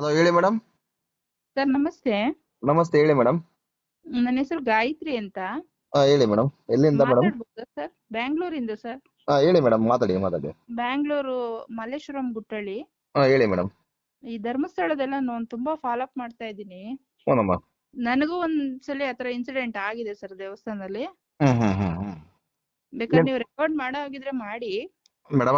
Hello ಹೇಳಿ madam sir ನಮಸ್ತೆ. ನಮಸ್ತೆ ಹೇಳಿ ಮೇಡಮ್ ನನ್ನ ಹೆಸರು ಗಾಯತ್ರಿ ಅಂತ. ಹಾ ಹೇಳಿ ಮೇಡಮ್ ಎಲ್ಲಿಂದ ಮೇಡಮ್ ಮಾತಾಡ್ಬೋದಾ ಸರ್ ಬ್ಯಾಂಗ್ಳೂರಿಂದ ಸರ್ ಹಾ ಹೇಳಿ ಮೇಡಮ್ ಮಾತಾಡಿ ಮಾತಾಡಿ. ಬ್ಯಾಂಗ್ಳೂರು ಮಲ್ಲೇಶ್ವರಂ ಗುಟ್ಟಳ್ಳಿ. ಹಾ ಹೇಳಿ ಮೇಡಮ್ ಈ ಧರ್ಮಸ್ಥಳದೆಲ್ಲ ನಾನು ತುಂಬಾ ಫಾಲೋ ಅಪ್ ಮಾಡ್ತಾ ಇದ್ದೀನಿ. ಹ್ಞೂನಮ್ಮ ನನಗೂ ಒಂದ್ಸಲಿ ಆತರ ಇನ್ಸಿಡೆಂಟ್ ಆಗಿದೆ ಸರ್ ದೇವಸ್ಥಾನದಲ್ಲಿ. ಹ್ಮ್ ಹ್ಮ್ ಹ್ಮ್ ಹ್ಮ್ ಬೇಕಾದ್ರೆ ನೀವು ರೆಕಾರ್ಡ್ ಮಾಡೋ. ಹಾಗಿದ್ರೆ ಮಾಡಿ ಮೇಡಮ್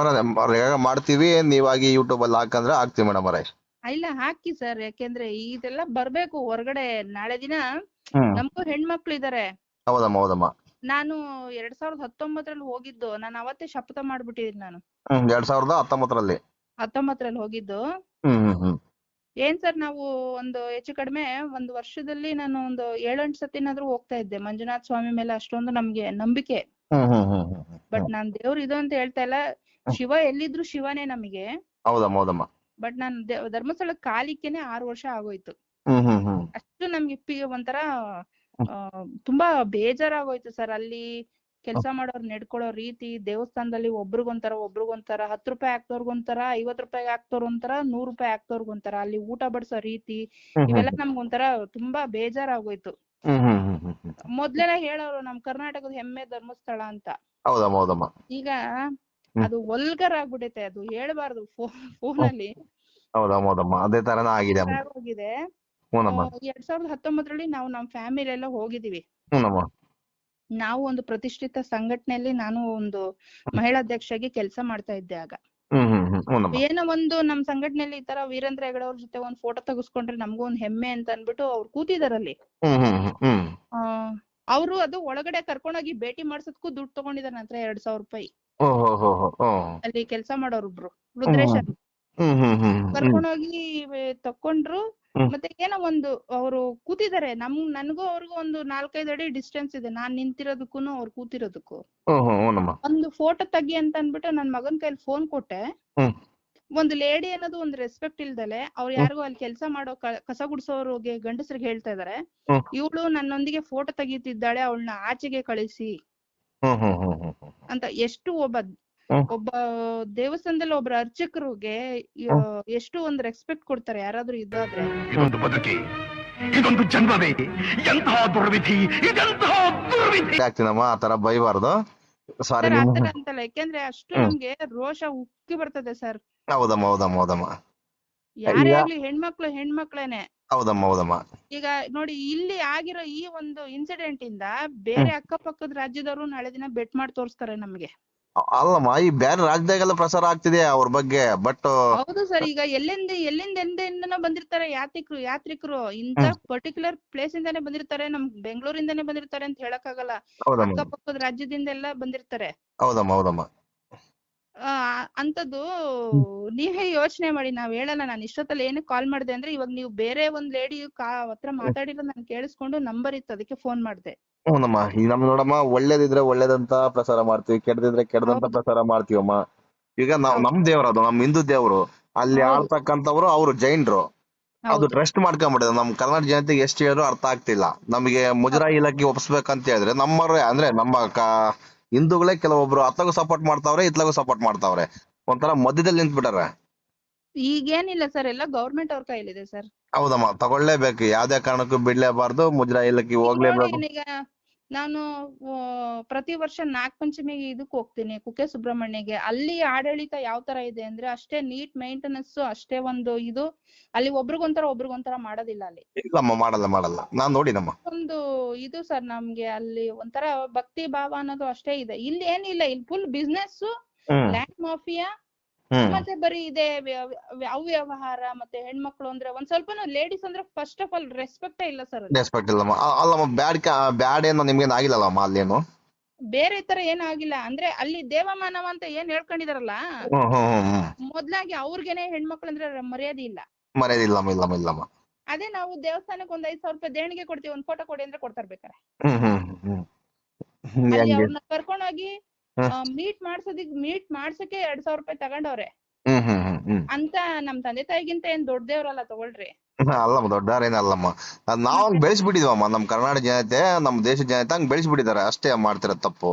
ಮಾಡ್ತೀವಿ ನೀವಾಗಿ ಯೂಟ್ಯೂಬ್ ಅಲ್ಲಿ ಹಾಕಂದ್ರೆ ಹಾಕ್ತೀವಿ ಮೇಡಮ್ ಅವರೇ. ಇಲ್ಲ ಹಾಕಿ ಸರ್. ಯಾಕೆಂದ್ರೆ ಇದೆಲ್ಲ ಬರ್ಬೇಕು ಹೊರಗಡೆ. ನಾಳೆ ದಿನ ನಮಗೂ ಹೆಣ್ಮಕ್ಳು ಇದಾರೆ. ಹೌದಮ್ಮ ಹೌದಮ್ಮ. ನಾನು ಎರಡ್ ಸಾವಿರದ ಹತ್ತೊಂಬತ್ತರಲ್ಲಿ ಹೋಗಿದ್ದು. ನಾನು ಅವತ್ತೇ ಶಪಥ ಮಾಡ್ಬಿಟ್ಟಿದ್ದೀನಿ ನಾನು. ಎರಡ್ ಸಾವಿರದ ಹತ್ತೊಂಬತ್ತರಲ್ಲಿ. ಹತ್ತೊಂಬತ್ತರಲ್ಲಿ ಹೋಗಿದ್ದು. ಏನ್ ಸರ್ ನಾವು ಒಂದು ಹೆಚ್ಚು ಕಡಿಮೆ ಒಂದು ವರ್ಷದಲ್ಲಿ ನಾನು ಒಂದು ಏಳೆಂಟು ಸತಿನಾದ್ರೂ ಹೋಗ್ತಾ ಇದ್ದೆ. ಮಂಜುನಾಥ ಸ್ವಾಮಿ ಮೇಲೆ ಅಷ್ಟೊಂದು ನಮ್ಗೆ ನಂಬಿಕೆ. ಬಟ್ ನಾನ್ ದೇವ್ರು ಇದು ಅಂತ ಹೇಳ್ತಾ ಇಲ್ಲ. ಶಿವ ಎಲ್ಲಿದ್ರು ಶಿವನೇ ನಮಗೆ. ಹೌದಮ್ಮ ಹೌದಮ್ಮ. ಬಟ್ ನಾನ್ ಧರ್ಮಸ್ಥಳ ಕಾಲಿಕೆನೆ ಆರು ವರ್ಷ ಆಗೋಯ್ತು. ಅಷ್ಟು ನಮ್ಗೆ ಪಿ ಒಂಥರ ಆ, ತುಂಬಾ ಬೇಜಾರಾಗೋಯ್ತು ಸರ್. ಅಲ್ಲಿ ಕೆಲಸ ಮಾಡೋರ್ ನಡ್ಕೊಳ್ಳೋ ರೀತಿ ದೇವಸ್ಥಾನದಲ್ಲಿ ಒಬ್ರಿಗೊಂಥರ ಒಬ್ರಿಗೊಂಥರ ಹತ್ತು ರೂಪಾಯಿ ಹಾಕ್ತವ್ರಿಗೊಂತರ ಐವತ್ ರೂಪಾಯಿ ಹಾಕ್ದವ್ರ್ ಒಂಥರ ನೂರ್ ರೂಪಾಯಿ ಹಾಕ್ತವ್ರಿಗೊಂತರ ಅಲ್ಲಿ ಊಟ ಬಡ್ಸೋ ರೀತಿ ಇವೆಲ್ಲ ನಮ್ಗೊಂಥರ ತುಂಬಾ ಬೇಜಾರಾಗೋಯ್ತು. ಮೊದ್ಲೆಲ್ಲ ಹೇಳೋರು ನಮ್ ಕರ್ನಾಟಕದ ಹೆಮ್ಮೆ ಧರ್ಮಸ್ಥಳ ಅಂತ. ಈಗ ಅದು ವಲ್ಗರ್ ಆಗ್ಬಿಟ್ಟೈತೆ ಅದು ಹೇಳ್ಬಾರ್ದು ಫೋನ್ ಅಲ್ಲಿ ಹೌದಮ್ಮ ಅದೇ ತರನ ಆಗಿದೆ ಎರಡ್ ಸಾವಿರದ ಹತ್ತೊಂಬತ್ತರಲ್ಲಿ ನಾವು ನಮ್ ಫ್ಯಾಮಿಲಿ ಎಲ್ಲ ಹೋಗಿದೀವಿ ನಾವು ಒಂದು ಪ್ರತಿಷ್ಠಿತ ಸಂಘಟನೆಯಲ್ಲಿ ನಾನು ಒಂದು ಮಹಿಳಾ ಮಹಿಳಾಧ್ಯಕ್ಷಾಗಿ ಕೆಲಸ ಮಾಡ್ತಾ ಇದ್ದೆ ಆಗ. ಏನೋ ಒಂದು ನಮ್ ಸಂಘಟನೆಯಲ್ಲಿ ಈ ತರ ವೀರೇಂದ್ರ ಹೆಗಡೆ ಅವ್ರ ಜೊತೆ ಒಂದ್ ಫೋಟೋ ತೆಗಿಸ್ಕೊಂಡ್ರೆ ನಮಗೂ ಒಂದ್ ಹೆಮ್ಮೆ ಅಂತ ಅನ್ಬಿಟ್ಟು ಅವ್ರು ಕೂತಿದಾರಲ್ಲಿ ಅವರು ಅದು ಒಳಗಡೆ ಕರ್ಕೊಂಡೋಗಿ ಭೇಟಿ ಮಾಡ್ಸೋದಕ್ಕೂ ದುಡ್ಡು ತಗೊಂಡಿದಾರೆ ನಂತರ ಎರಡ್ ಸಾವಿರ ರೂಪಾಯಿ. ಅಲ್ಲಿ ಕೆಲಸ ಮಾಡೋರೊಬ್ರು ರುದ್ರೇಶ್ ಅಂತ. ಹ್ಮ್ ಹ್ಮ್ ಹ್ಮ್ ಹ್ಮ್ ಕರ್ಕೊಂಡೋಗಿ ತಕೊಂಡ್ರು ಹ್ಮ್. ಮತ್ತೆ ಏನೋ ಒಂದು ಅವರು ಕೂತಿದ್ದಾರೆ ನಮ್ ನನ್ಗೂ ಅವ್ರಿಗೂ ಒಂದು ನಾಲ್ಕೈದು ಅಡಿ ಡಿಸ್ಟೆನ್ಸ್ ಇದೆ ನಾನ್ ನಿಂತಿರೋದಕ್ಕೂ ಅವ್ರು ಕೂತಿರೋದಕ್ಕೂ ಹ್ಮ್ ಹ್ಮ್ ಹ್ಞೂನಮ್ಮ ಒಂದು ಫೋಟೋ ತೆಗಿ ಅಂತ ಅನ್ಬಿಟ್ಟು ನನ್ ಮಗನ್ ಕೈಲಿ ಫೋನ್ ಕೊಟ್ಟೆ ಹ್ಮ್. ಒಂದು ಲೇಡಿ ಅನ್ನೋದು ಒಂದು ರೆಸ್ಪೆಕ್ಟ್ ಇಲ್ದಲೆ ಅವ್ರು ಯಾರಿಗೂ ಅಲ್ಲಿ ಕೆಲಸ ಮಾಡೋ ಕ- ಕಸ ಗುಡ್ಸೋರ್ಗೆ ಗಂಡಸ್ರಿಗೆ ಹೇಳ್ತಾ ಇದಾರೆ ಹ್ಮ್. ಇವಳು ನನ್ನೊಂದಿಗೆ ಫೋಟೋ ತೆಗೀತಿದ್ದಾಳೆ ಅವಳನ್ನ ಆಚೆಗೆ ಕಳಿಸಿ ಅಂತ ಎಷ್ಟು ಒಬ್ಬ ಒಬ್ಬ ದೇವಸ್ಥಾನದಲ್ಲಿ ಒಬ್ಬ ಅರ್ಚಕರಿಗೆ ಎಷ್ಟು ಒಂದ್ ರೆಸ್ಪೆಕ್ಟ್ ಕೊಡ್ತಾರೆ ಯಾರಾದ್ರೂ ಇದಾದ್ರೆ ಇದೊಂದು ಬದುಕಿ ಇದೊಂದು ಜನ್ಮವೇ ಎಂತಹ ದುರ್ವಿಧಿ ಇದೆಂತಹ ದುರ್ವಿಧಿ. ಆಗ್ತೀನಮ್ಮ ಆ ತರ ಬೈಬಾರ್ದು. ಸಾರಿ ಆತರ ಅಂತಲ್ಲ ಯಾಕೆಂದ್ರೆ ಅಷ್ಟು. ನಮ್ಗೆ ರೋಷ ಉಕ್ಕಿ ಬರ್ತದೆ ಸರ್. ಹೌದಮ್ಮ ಹೌದಮ್ಮ ಹೌದಮ್ಮ. ಯಾರೇ ಆಗ್ಲಿ ಹೆಣ್ಮಕ್ಳು ಹೆಣ್ಮಕ್ಳೇನೆ. ಹೌದಮ್ಮ ಹೌದಮ್ಮ. ಈಗ ನೋಡಿ ಇಲ್ಲಿ ಆಗಿರೋ ಈ ಒಂದು ಇನ್ಸಿಡೆಂಟ್ ಇಂದ ಬೇರೆ ಅಕ್ಕಪಕ್ಕದ ರಾಜ್ಯದವರು ನಾಳೆ ದಿನ ಬೆಟ್ ಮಾಡಿ ತೋರಿಸ್ತಾರೆ ನಮ್ಗೆ. ಅಲ್ಲಮ್ಮ ಈ ಬೇರೆ ರಾಜ್ಯದಾಗೆಲ್ಲ ಪ್ರಸಾರ ಆಗ್ತಿದೆ ಅವ್ರ ಬಗ್ಗೆ ಬಟ್ ಹೌದು ಸರ್ ಈಗ ಎಲ್ಲಿಂದ ಎಲ್ಲಿಂದ ಎಂದೆಂದನೋ ಬಂದಿರ್ತಾರೆ ಯಾತ್ರಿಕರು ಯಾತ್ರಿಕರು. ಇಂತ ಪರ್ಟಿಕ್ಯುಲರ್ ಪ್ಲೇಸ್ ಇಂದಾನೆ ಬಂದಿರ್ತಾರೆ ನಮ್ ಬೆಂಗಳೂರಿಂದಾನೆ ಬಂದಿರ್ತಾರೆ ಅಂತ ಹೇಳಕ್ಕಾಗಲ್ಲ. ಆಗಲ್ಲ ಅಕ್ಕಪಕ್ಕದ ರಾಜ್ಯದಿಂದೆಲ್ಲ ಬಂದಿರ್ತಾರೆ. ಹೌದಮ್ಮ ಹೌದಮ್ಮ. ಆ ಅಂತದ್ದು ನೀವೇ ಯೋಚನೆ ಮಾಡಿ ನಾವ್ ಹೇಳಲ್ಲ ನಾನು ಇಷ್ಟೊತ್ತಲ್ಲಿ ಏನಕ್ಕೆ ಕಾಲ್ ಮಾಡ್ದೆ ಅಂದ್ರೆ ಇವಾಗ ನೀವು ಬೇರೆ ಒಂದ್ ಲೇಡಿ ಹತ್ರ ಮಾತಾಡಿರೋ ನಾನು ಕೇಳಿಸ್ಕೊಂಡು ನಂಬರ್ ಇತ್ತು ಅದಕ್ಕೆ ಫೋನ್ ಮಾಡ್ದೆ. ಹೌದಮ್ಮ ಈ ನಮ್ ನೋಡಮ್ಮ ಒಳ್ಳೇದಿದ್ರೆ ಒಳ್ಳೇದಂತ ಪ್ರಸಾರ ಮಾಡ್ತೀವಿ ಕೆಟ್ಟದಿದ್ರೆ ಕೆಡದಂತ. ಪ್ರಸಾರ ಮಾಡ್ತೀವಮ್ಮ. ಈಗ ನಾವ್. ನಮ್ ದೇವ್ರ ಅದು ನಮ್ ಹಿಂದೂ ದೇವ್ರು. ಅಲ್ಲಿ. ಆಳ್ತಕ್ಕಂಥವ್ರು ಅವ್ರು ಜೈನ್ರು. ಅದು ಟ್ರಸ್ಟ್ ಮಾಡ್ಕೊಂಡ್ಬಿಟ್ಟಿದೆ ನಮ್ ಕರ್ನಾಟಕ ಜನತೆಗೆ ಎಷ್ಟು ಹೇಳಿದ್ರು ಅರ್ಥ ಆಗ್ತಿಲ್ಲ. ನಮಗೆ ಮುಜರಾಯಿ ಇಲಾಖೆ ಒಪ್ಸ್ಬೇಕಂತ ಹೇಳಿದ್ರೆ ನಮ್ಮವ್ರೆ ಅಂದ್ರೆ ನಮ್ಮ ಕ ಹಿಂದೂಗಳೇ ಕೆಲವೊಬ್ರು ಅತ್ಲಗೂ ಸಪೋರ್ಟ್ ಮಾಡ್ತಾವ್ರೆ ಇತ್ಲಾಗೂ ಸಪೋರ್ಟ್ ಮಾಡ್ತಾವ್ರೆ. ಒಂಥರ ಮಧ್ಯದಲ್ಲಿ ನಿಂತ್ಬಿಟ್ಟಾರೆ. ಈಗೇನಿಲ್ಲ ಸರ್ ಎಲ್ಲ ಗೌರ್ಮೆಂಟ್ ಅವ್ರ ಕೈಲಿದೆ ಸರ್ ಹೌದಮ್ಮ ತಗೊಳ್ಳೇಬೇಕು. ಯಾವ್ದೇ ಕಾರಣಕ್ಕೂ ಬಿಡ್ಲೇಬಾರ್ದು. ಮುಜರಾಯಿ ಇಲ್ಲಕ್ಕೆ ಹೋಗ್ಲೇಬೇಕು. ಈಗ ನಾನು ಪ್ರತಿ ವರ್ಷ ನಾಗ ಪಂಚಮಿಗೆ ಇದಕ್ ಹೋಗ್ತೀನಿ. ಕುಕ್ಕೆ ಸುಬ್ರಹ್ಮಣ್ಯಗೆ. ಅಲ್ಲಿ ಆಡಳಿತ ಯಾವ ತರ ಇದೆ ಅಂದ್ರೆ ಅಷ್ಟೇ ನೀಟ್ ಮೇಂಟೆನೆನ್ಸ್ ಅಷ್ಟೇ ಒಂದು ಇದು. ಅಲ್ಲಿ ಒಬ್ರಿಗೊಂಥರ ಒಬ್ರಿಗೊಂಥರ ಮಾಡೋದಿಲ್ಲ ಅಲ್ಲಿ. ಇಲ್ಲಮ್ಮ ಮಾಡಲ್ಲ ಮಾಡಲ್ಲ. ನಾನ್ ನೋಡಿನಮ್ಮ. ಒಂದು ಇದು ಸರ್ ನಮ್ಗೆ ಅಲ್ಲಿ ಒಂಥರ ಭಕ್ತಿ ಭಾವ ಅನ್ನೋದು ಅಷ್ಟೇ ಇದೆ. ಇಲ್ಲಿ ಏನಿಲ್ಲ ಇಲ್ಲಿ ಫುಲ್ ಬಿಸ್ನೆಸ್ ಲ್ಯಾಂಡ್ ಮಾಫಿಯಾ ಮತ್ತೆ ಬರೀ ಇದೆ ವ್ಯ- ವ್ಯ- ಅವ್ಯವಹಾರ ಮತ್ತೆ ಹೆಣ್ಮಕ್ಳು ಅಂದ್ರೆ ಒಂದ್ ಸ್ವಲ್ಪನೂ ಲೇಡೀಸ್ ಅಂದ್ರೆ ಫಸ್ಟ್ ಆಫ್ ಆಲ್ ರೆಸ್ಪೆಕ್ಟೇ ಇಲ್ಲ ಸರ್ ರೆಸ್ಪೆಕ್ಟ್ ಇಲ್ಲಮ್ಮ ಅಲ್ಲಮ್ಮ ಬ್ಯಾಡ್ ಬ್ಯಾಡ್ ಏನೋ ನಿಮ್ಗೇನು ಆಗಿಲ್ಲಲ್ಲಮ್ಮ ಅಲ್ಲೇನು ಬೇರೆ ತರ ಏನೂ ಆಗಿಲ್ಲ ಅಂದ್ರೆ ಅಲ್ಲಿ ದೇವಮಾನವ ಅಂತ ಏನ್ ಹೇಳ್ಕೊಂಡಿದಾರಲ್ಲ? ಮೊದ್ಲಾಗಿ ಅವ್ರಿಗೇನೆ ಹೆಣ್ಮಕ್ಳು ಅಂದ್ರೆ ಮರ್ಯಾದೆ ಇಲ್ಲ. ಮರ್ಯಾದೆ ಇಲ್ಲಮ್ಮ ಇಲ್ಲಮ್ಮ ಅದೇ ನಾವು ದೇವಸ್ಥಾನಕ್ಕೆ ಒಂದ್ ಐದ್ ಸಾವಿರ ರೂಪಾಯಿ ದೇಣಿಗೆ ಕೊಡ್ತೀವಿ ಒಂದ್ ಫೋಟೋ ಕೊಡಿ ಅಂದ್ರೆ ಕೊಡ್ತಾರ ಬೇಕಾರೆ. ಹ್ಮ್ ಹ್ಮ್ ಹ್ಮ್. ಹ್ಮ್ ಅಲ್ಲಿ ಹೆಂಗೆ? ಅವ್ರನ್ನ ಕರ್ಕೊಂಡೋಗಿ. ಮೀಟ್ ಮಾಡ್ಸೋದಿಕ್ ಮೀಟ್ ಮಾಡ್ಸಕ್ಕೆ ಎರಡ್ ಸಾವಿರ ರೂಪಾಯಿ ತಗೊಂಡವ್ರೆ. ಅಂತ ನಮ್ ತಂದೆ ತಾಯಿಗಿಂತ ಏನ್ ದೊಡ್ಡ ದೇವ್ರಲ್ಲ ತಗೊಳ್ರಿ ಅಲ್ಲಮ್ಮ ದೊಡ್ಡವ್ರೇನ ಅಲ್ಲಮ್ಮ. ಅದ್ ನಾವ್ ಹಂಗ್ ಬೆಳೆಸ್ಬಿಟ್ಟಿದ್ವಮ್ಮ ನಮ್ ಕರ್ನಾಟಕ ಜನತೆ ನಮ್ ದೇಶದ ಜನತೆ ಹಂಗ್ ಬೆಳೆಸ್ಬಿಟ್ಟಿದ್ದಾರೆ. ಅಷ್ಟೇ ಮಾಡ್ತಿರೋ ತಪ್ಪು.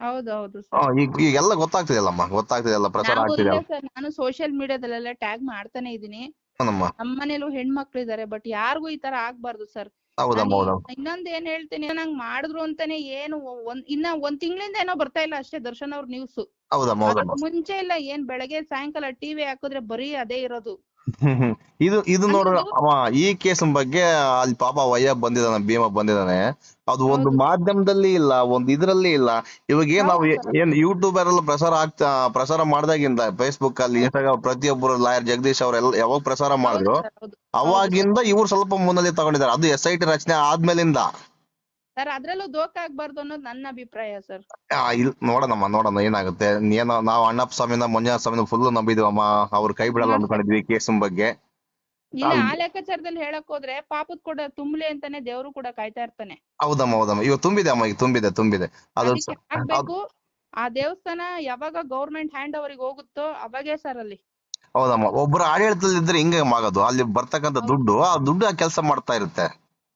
ಹೌದು ಹೌದು ಆ, ಸರ್. ಈಗ ಈಗೆಲ್ಲ ಗೊತ್ತಾಗ್ತಿದೆಯಲ್ಲಮ್ಮ ಗೊತ್ತಾಗ್ತಿದೆಯಲ್ಲ ಪ್ರಚಾರ ಆಗ್ತಿದೆ. ನಾನು ಸೋಶಿಯಲ್ ಮೀಡಿಯಾದಲ್ಲೆಲ್ಲ ಟ್ಯಾಗ್ ಮಾಡ್ತಾನೆ ಇದೀನಿ ನಮ್ಮ ನಮ್ಮ ಮನೇಲೂ ಹೆಣ್ಮಕ್ಳು ಇದಾರೆ ಬಟ್ ಯಾರಿಗೂ ಈ ತರ ಆಗ್ಬಾರ್ದು ಸರ್. ಹೌದಮ್ಮ ಹೌದಮ್ಮ ಇನ್ನೊಂದ್ ಏನ್ ಹೇಳ್ತೀನಿ ನಂಗ್ ಮಾಡಿದ್ರು ಅಂತಾನೆ ಏನು ಒಂದ್ ಇನ್ನ ಒಂದ್ ತಿಂಗಳಿಂದ ಏನೋ ಬರ್ತಾ ಇಲ್ಲ ಅಷ್ಟೇ ದರ್ಶನ್ ಅವ್ರ ನ್ಯೂಸ್ ಹೌದಮ್ಮ ಹೌದಮ್ಮ ಮುಂಚೆ ಇಲ್ಲ ಏನ್ ಬೆಳಗ್ಗೆ ಸಾಯಂಕಾಲ ಟಿವಿ ಹಾಕಿದ್ರೆ ಬರೀ ಅದೇ ಇರೋದು. ಇದು ಇದು ನೋಡು ಅದು- ಅವ ಈ ಕೇಸ್ ಬಗ್ಗೆ ಅಲ್ಲಿ ಪಾಪ ವಯ್ಯ ಬಂದಿದಾನೆ ಭೀಮ ಬಂದಿದಾನೆ ಅದು ಒಂದು ಮಾಧ್ಯಮದಲ್ಲಿ ಇಲ್ಲ ಒಂದು ಇದ್ರಲ್ಲಿ ಇಲ್ಲ. ಇವಾಗ ಏನ್ ನಾವು ಏನ್ ಯೂಟ್ಯೂಬರ್ ಎಲ್ಲ ಪ್ರಸಾರ ಆಗ್ತಾ ಪ್ರಸಾರ ಮಾಡ್ದಾಗಿಂದ ಫೇಸ್ಬುಕ್ ಅಲ್ಲಿ ಇನ್ಸ್ಟಾಗ್ರಾಮ್ ಪ್ರತಿಯೊಬ್ಬರು ಲಾಯರ್ ಜಗದೀಶ್ ಅವ್ರೆಲ್ಲ ಯಾವಾಗ ಪ್ರಸಾರ ಮಾಡಿದ್ರು ಅವಾಗಿಂದ ಇವ್ರು ಸ್ವಲ್ಪ ಮುನ್ನಲ್ಲಿ ತಗೊಂಡಿದ್ದಾರೆ. ಅದು ಎಸ್ ಐ ಟಿ ರಚನೆ ಆದ್ಮೇಲಿಂದ. ಸರ್ ಅದ್ರಲ್ಲೂ ದೋಖ ಆಗ್ಬಾರ್ದು ಅನ್ನೋದು ನನ್ನ ಅಭಿಪ್ರಾಯ ಸರ್ ಆ, ಇಲ್ ನೋಡೋಣಮ್ಮ ನೋಡೋಣ ಏನಾಗುತ್ತೆ? ಏನೋ ನಾವು ಅಣ್ಣಪ್ಪ ಸ್ವಾಮಿನ ಮಂಜುನಾಥ ಸ್ವಾಮಿನ ಫುಲ್ ನಂಬಿದ್ವಮ್ಮ. ಅವ್ರ ಕೈ ಬಿಡಲ್ಲ. ಅನ್ಕೊಂಡಿದ್ವಿ ಕೇಸ್ ಬಗ್ಗೆ. ಇಲ್ಲ. ಆ ಲೆಕ್ಕಾಚಾರದಲ್ಲಿ ಹೇಳಕ್ ಹೋದ್ರೆ ಪಾಪದ್ ಕೂಡ ತುಂಬಲಿ ಅಂತಾನೆ ದೇವ್ರು ಕೂಡ ಕಾಯ್ತಾ ಇರ್ತಾನೆ. ಹೌದಮ್ಮ ಹೌದಮ್ಮ. ಇವಾಗ ತುಂಬಿದೆ ಅಮ್ಮ ಈಗ ತುಂಬಿದೆ ತುಂಬಿದೆ. ಅದು ಆಗ್ಬೇಕು. ಆ ದೇವಸ್ಥಾನ ಯಾವಾಗ ಗೌರ್ಮೆಂಟ್ ಹ್ಯಾಂಡ್ ಅವರಿಗೆ ಹೋಗುತ್ತೋ ಅವಾಗೇ ಸರ್ ಅಲ್ಲಿ. ಹೌದಮ್ಮ. ಒಬ್ರು ಆಡಳಿತದಲ್ಲಿ ಇದ್ರೆ ಹಿಂಗೆ ಆಗೋದು. ಅಲ್ಲಿ ಬರ್ತಕ್ಕಂಥ ದುಡ್ಡು ಆ ದುಡ್ಡು ಆ ಕೆಲಸ ಮಾಡ್ತಾ ಇರುತ್ತೆ.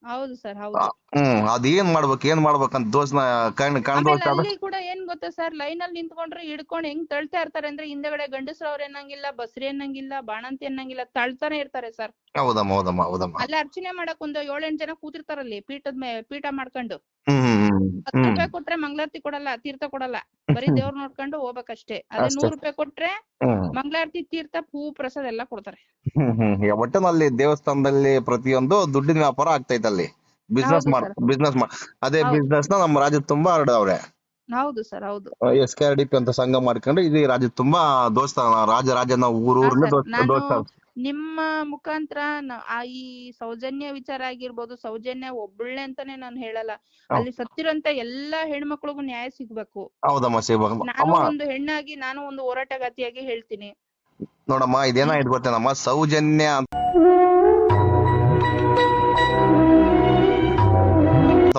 ಹೌದು ಸರ್ ಹೌದು. ಹ್ಮ್ ಅದ್ ಏನ್ ಮಾಡ್ಬೇಕು ಏನ್ ಮಾಡ್ಬೇಕಂತ ದೋಸ್ನ ಕಣ್ ಕಣ್ ಆಮೇಲೆ ದೋಸ್ತ ಅಲ್ಲಿ ಕೂಡ ಏನ್ ಗೊತ್ತಾ ಸರ್ ಲೈನ್ ಅಲ್ಲಿ ನಿಂತ್ಕೊಂಡ್ರೆ ಹಿಡ್ಕೊಂಡು ಹೆಂಗ್ ತಳ್ತಾ ಇರ್ತಾರೆ ಅಂದ್ರೆ ಹಿಂದೆಗಡೆ ಗಂಡಸ್ರವ್ರ ಅನ್ನಂಗಿಲ್ಲ ಬಸ್ರಿ ಅನ್ನಂಗಿಲ್ಲ ಬಾಣಂತಿ ಅನ್ನಂಗಿಲ್ಲ ತಳ್ತಾನೆ ಇರ್ತಾರೆ ಸರ್. ಹೌದಮ್ಮ ಹೌದಮ್ಮ ಹೌದಮ್ಮ. ಅಲ್ಲಿ ಅರ್ಚನೆ ಮಾಡಕ್ ಒಂದು ಏಳೆಂಟ್ ಜನ ಕೂತಿರ್ತಾರಲ್ಲಿ ಪೀಠದ ಮೇ ಪೀಠ ಮಾಡ್ಕೊಂಡು. ಹ್ಮ್ ಹ್ಮ್ ಹ್ಮ್ ಹತ್ತು ಹ್ಮ್. ರೂಪಾಯಿ ಕೊಟ್ರೆ ಮಂಗಳಾರತಿ ಕೊಡಲ್ಲ ತೀರ್ಥ ಕೊಡಲ್ಲ. ಬರೀ ದೇವ್ರ ನೋಡ್ಕೊಂಡು ಹೋಗ್ಬೇಕಷ್ಟೇ. ಅದೇ ಅಷ್ಟೇ. ನೂರ್ ರೂಪಾಯಿ ಕೊಟ್ರೆ ಹ್ಮ್. ಮಂಗಳಾರತಿ ತೀರ್ಥ ಹೂ ಪ್ರಸಾದ ಎಲ್ಲ ಕೊಡ್ತಾರೆ. ಹ್ಮ್ ಹ್ಮ್ ಹ್ಮ್. ಒಟ್ಟಿನಲ್ಲಿ ದೇವಸ್ಥಾನದಲ್ಲಿ ಪ್ರತಿಯೊಂದು ದುಡ್ಡಿನ ವ್ಯಾಪಾರ ಆಗ್ತೈತೆ ಅಲ್ಲಿ. ಬಿಸ್ನೆಸ್ ಮಾಡ್. ಬಿಸ್ನೆಸ್ ಮಾಡ್ ಅದೇ business ಬಿಸ್ನೆಸ್ನ ನಮ್ಮ ರಾಜ್ಯದ ತುಂಬಾ ಹರಡವ್ರೆ. ಹೌದು ಸರ್ ಹೌದು. S K R D P ಅಂತ ಸಂಘ ಮಾಡ್ಕೊಂಡು ಇಡೀ ರಾಜ್ಯದ ತುಂಬಾ ದೋಸ್ತಾನ ರಾಜ ರಾಜನ ಊರು ದೋಸ್ತಾನ ನಿಮ್ಮ ಮುಖಾಂತರ ಆ ಈ ಸೌಜನ್ಯ ವಿಚಾರ ಆಗಿರ್ಬೋದು ಸೌಜನ್ಯ ಒಬ್ಬಳೆ ಅಂತಾನೆ ನಾನು ಹೇಳಲ್ಲ. ಅಲ್ಲಿ ಸತ್ತಿರೋಂತ ಎಲ್ಲಾ ಹೆಣ್ಮಕ್ಳಿಗೂ ನ್ಯಾಯ ಸಿಗ್ಬೇಕು. ಹೌದಮ್ಮ ನಾನು ಒಂದು ಹೆಣ್ಣಾಗಿ ನಾನು ಒಂದು ಹೋರಾಟಗಾತಿಯಾಗಿ ಹೇಳ್ತೀನಿ. ನೋಡಮ್ಮ ಇದೇನಾಯ್ತು ಗೊತ್ತೇನಮ್ಮ? ಸೌಜನ್ಯ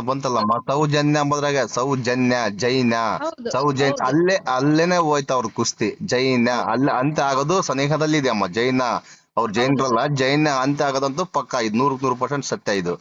ಬಂತಲ್ಲಮ್ಮ ಸೌಜನ್ಯ ಅಂಬದ್ರಾಗ ಸೌಜನ್ಯ ಜೈನ ಸೌಜನ್ ಸೌಜನ್ಯ ಅಲ್ಲೇ ಅಲ್ಲೇನೆ ಹೋಯ್ತ ಅವ್ರ ಕುಸ್ತಿ ಜೈನ ಅಲ್ಲ ಅಂತ ಆಗೋದು ಸನಿಹದಲ್ಲಿ ಇದೆ ಅಮ್ಮ ಜೈನ. ಅವ್ರ ಜೈನರಲ್ಲ ಜೈನ ಅಂತ ಆಗೋದಂತೂ ಪಕ್ಕ ಇದು ನೂರಕ್ ನೂರು ಪರ್ಸೆಂಟ್ ಸತ್ಯ ಇದು.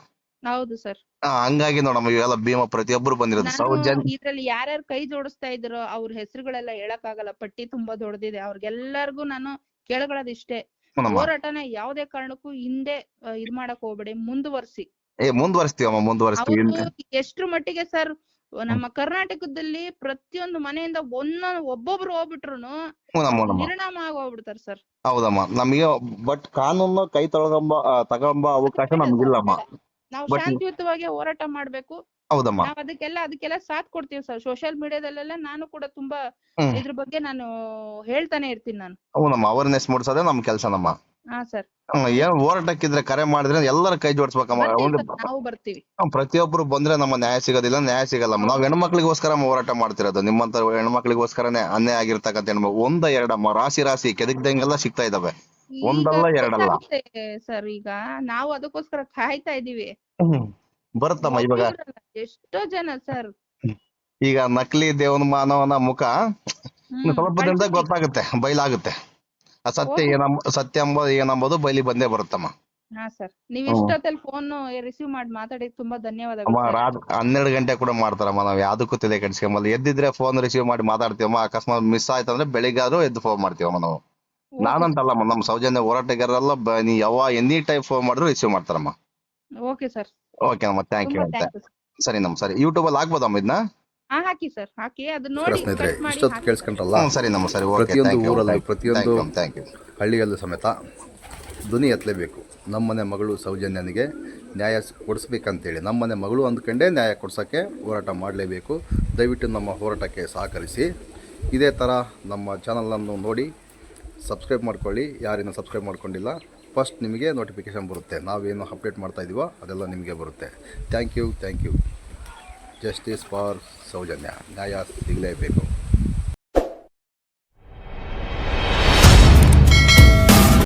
ಹೌದು ಸರ್. ಹಂಗಾಗಿ ನೋಡಮ್ಮ ಇವೆಲ್ಲ ಭೀಮ ಪ್ರತಿಯೊಬ್ಬರು ಬಂದಿರೋದು. ಸೌಜನ್ ಸೌಜನ್ಯ ಇದ್ರಲ್ಲಿ ಯಾರ್ಯಾರು ಕೈ ಜೋಡಿಸ್ತಾ ಇದ್ರು ಅವ್ರ ಹೆಸರುಗಳೆಲ್ಲ ಹೇಳಕ್ ಆಗಲ್ಲ ಪಟ್ಟಿ ತುಂಬಾ ದೊಡ್ಡದಿದೆ. ಅವ್ರಿಗೆಲ್ಲರಿಗೂ ನಾನು ಕೇಳಗಳದಿಷ್ಟೇ ಹೋರಾಟನ ಯಾವ್ದೇ ಕಾರಣಕ್ಕೂ ಹಿಂದೆ ಇದ್ ಮಾಡಕ್ ಹೋಗ್ಬೇಡಿ. ಮುಂದುವರ್ಸಿ. ಏ ಮುಂದುವರಿಸ್ತೀವಮ್ಮ ಮುಂದುವರಿಸ್ತೀವಿ. ಅವರು ಎಷ್ಟ್ರ ಮಟ್ಟಿಗೆ ಸರ್ ನಮ್ಮ ಕರ್ನಾಟಕದಲ್ಲಿ ಪ್ರತಿಯೊಂದು ಮನೆಯಿಂದ ಒಂದೊಂದು ಒಬ್ಬೊಬ್ರು ಹೋಗ್ಬಿಟ್ರುನು ಹ್ಞೂನಮ್ಮ ಹ್ಞೂನಮ್ಮ ನಿರ್ಣಾಮ ಆಗೋಗ್ಬಿಡ್ತಾರ ಸರ್. ಹೌದಮ್ಮ. ನಮಗೆ ಬಟ್ ಕಾನೂನು ಕೈ ತೊಳಗಂಬ ಆ, ತಗೊಂಬ ಅವಕಾಶ ನಮ್ಗಿಲ್ಲಮ್ಮ. ನಾವು But- ಶಾಂತಿಯುತವಾಗಿ ಹೋರಾಟ ಮಾಡ್ಬೇಕು. ಹೌದಮ್ಮ. ನಾವ್ ಅದಕ್ಕೆಲ್ಲ ಅದಕ್ಕೆಲ್ಲ ಸಾಥ್ ಕೊಡ್ತೀವಿ ಸರ್. ಸೋಶಿಯಲ್ ಮೀಡಿಯಾದಲ್ಲೆಲ್ಲ ನಾನು ಕೂಡ ತುಂಬಾ ಹ್ಮ್. ಇದ್ರ ಬಗ್ಗೆ ನಾನು ಹೇಳ್ತಾನೆ ಇರ್ತೀನಿ ನಾನು. ಹ್ಞೂನಮ್ಮ ಅವೇರ್ನೆಸ್ ಮೂಡಿಸೋದೇ ನಮ್ ಕೆಲ್ಸನಮ್ಮ. ಹಾ ಸರ್ ಹ್ಮ್, ಏನ್ ಹೋರಾಟಕ್ಕಿದ್ರೆ ಕರೆ ಮಾಡಿದ್ರೆ ಎಲ್ಲರ ಕೈ ಜೋಡಿಸ್ಬೇಕಮ್ಮ. ಒಂದು ನಾವು ಬರ್ತೀವಿ. ಪ್ರತಿಯೊಬ್ರು ಬಂದ್ರೆ ನಮ್ಮ ನ್ಯಾಯ ಸಿಗೋದಿಲ್ಲ ನ್ಯಾಯ ಸಿಗಲ್ಲ. ನಾವ್ ಹೆಣ್ಮಕ್ಳಿಗೋಸ್ಕರ ಹೋರಾಟ ಮಾಡ್ತಿರೋದು. ನಿಮ್ಮಂತ ಹೆಣ್ಮಕ್ಳಿಗೋಸ್ಕರನೇ ಅನ್ಯಾಯ ಆಗಿರ್ತಕ್ಕಂಥ ಹೆಣ್ಮ ಒಂದ ಎರಡಮ್ಮ ರಾಶಿ ರಾಶಿ ಕೆದಕ್ದಂಗೆಲ್ಲ ಸಿಗ್ತಾ ಇದಾವೆ. ಒಂದಲ್ಲ ಎರಡಲ್ಲ. ಸರ್ ಈಗ. ನಾವು ಅದಕ್ಕೋಸ್ಕರ ಕಾಯ್ತಾ ಇದೀವಿ ಬರುತ್ತಮ್ಮ ಇವಾಗ. ಎಷ್ಟೋ ಜನ ಸರ್ ಈಗ ನಕಲಿ ದೇವನ ಮಾನವನ ಮುಖ ಇನ್ನು ಸ್ವಲ್ಪ ದಿನದಾಗ ಗೊತ್ತಾಗುತ್ತೆ ಬಯಲಾಗುತ್ತೆ ಆ ಸತ್ಯ ಏನ ಏನಂಬ ಸತ್ಯ ಎಂಬುದು ಏನಂಬುದು ಬಯಲಿ ಬಂದೇ ಬರುತ್ತಮ್ಮ. ಹಾ ಸರ್. ನೀವ್. ಇಷ್ಟೊತ್ತಲ್ಲಿ ಫೋನ್ ರಿಸೀವ್ ಮಾಡಿ ಮಾತಾಡಿ ತುಂಬಾ ಧನ್ಯವಾದಗಳು ಅಮ್ಮ sir. ರಾತ್ ಹನ್ನೆರಡು ಗಂಟೆ ಕೂಡ ಮಾಡ್ತಾರಮ್ಮ ನಾವ್ ಯಾವ್ದಕ್ಕೂ ತಲೆ ಕೆಡಿಸ್ಕೊಂಬಲ್ಲ. ಎದ್ದಿದ್ರೆ ಫೋನ್ ರಿಸೀವ್ ಮಾಡಿ ಮಾತಾಡ್ತೀವಮ್ಮ ಅಕಸ್ಮಾತ್ ಮಿಸ್ ಆಯ್ತಂದ್ರೆ ಬೆಳಿಗ್ಗಾದ್ರೂ ಎದ್ದು ಫೋನ್ ಮಾಡ್ತೀವಮ್ಮ ನಾವು. ನಾನಂತಲ್ಲಮ್ಮ ನಮ್ಮ ಸೌಜನ್ಯ ಹೋರಾಟಗಾರರೆಲ್ಲ ಬ- ನೀ ಯಾವ ಎನಿ ಟೈಪ್ ಫೋನ್ ಮಾಡಿದ್ರು ರಿಸೀವ್ ಮಾಡ್ತಾರಮ್ಮ. Okay sir. ಓಕೆ ಅಮ್ಮ ಥ್ಯಾಂಕ್ ಯು ತುಂಬಾ ಸರಿ. ನಮ್ಮ ಸರಿ. ಯೂಟ್ಯೂಬ್ ಅಲ್ಲಿ ಹಾಕ್ಬೋದಮ್ಮ ಇದನ್ನ ಹಾ ಹಾಕಿ ಸರ್ ಹಾಕಿ. ಅದು ನೋಡಿ ಸ್ನೇಹಿತರೆ cut ಮಾಡಿ ಇಷ್ಟೊತ್ತು ಹಾಕಿ. ಕೇಳಿಸ್ಕೊಂಡ್ರಲ್ಲ? ಹ್ಞೂ ಸರಿ ನಮ್ಮ ಸರಿ ಓಕೆ ಪ್ರತಿಯೊಂದು ಥ್ಯಾಂಕ್ ಯು ಊರಲ್ಲೂ ಪ್ರತಿಯೊಂದು ಥ್ಯಾಂಕ್ ಯು ಹಳ್ಳಿಯಲ್ಲೂ ಸಮೇತ ಧ್ವನಿ ಎತ್ತಲೇಬೇಕು. ನಮ್ಮನೆ ಮಗಳು ಸೌಜನ್ಯನಿಗೆ ನ್ಯಾಯ ಸ್- ಕೊಡಿಸ್ಬೇಕಂತೇಳಿ. ನಮ್ಮನೆ ಮಗಳು ಅಂದ್ಕೊಂಡೇ ನ್ಯಾಯ ಕೊಡ್ಸೋಕ್ಕೆ ಹೋರಾಟ ಮಾಡಲೇಬೇಕು. ದಯವಿಟ್ಟು ನಮ್ಮ ಹೋರಾಟಕ್ಕೆ ಸಹಕರಿಸಿ. ಇದೇ ಥರ ನಮ್ಮ ಚಾನಲನ್ನು ನೋಡಿ ಸಬ್ಸ್ಕ್ರೈಬ್ ಮಾಡ್ಕೊಳ್ಳಿ. ಯಾರಿನ ಸಬ್ಸ್ಕ್ರೈಬ್ ಮಾಡ್ಕೊಂಡಿಲ್ಲ ಫಸ್ಟ್ ನಿಮಗೆ ನೋಟಿಫಿಕೇಷನ್ ಬರುತ್ತೆ. ನಾವೇನು ಅಪ್ಡೇಟ್ ಮಾಡ್ತಾ ಇದೀವೋ ಅದೆಲ್ಲ ನಿಮಗೆ ಬರುತ್ತೆ. Thank you thank you justice for Sowjanya ನ್ಯಾಯ ಸಿಗಲೇಬೇಕು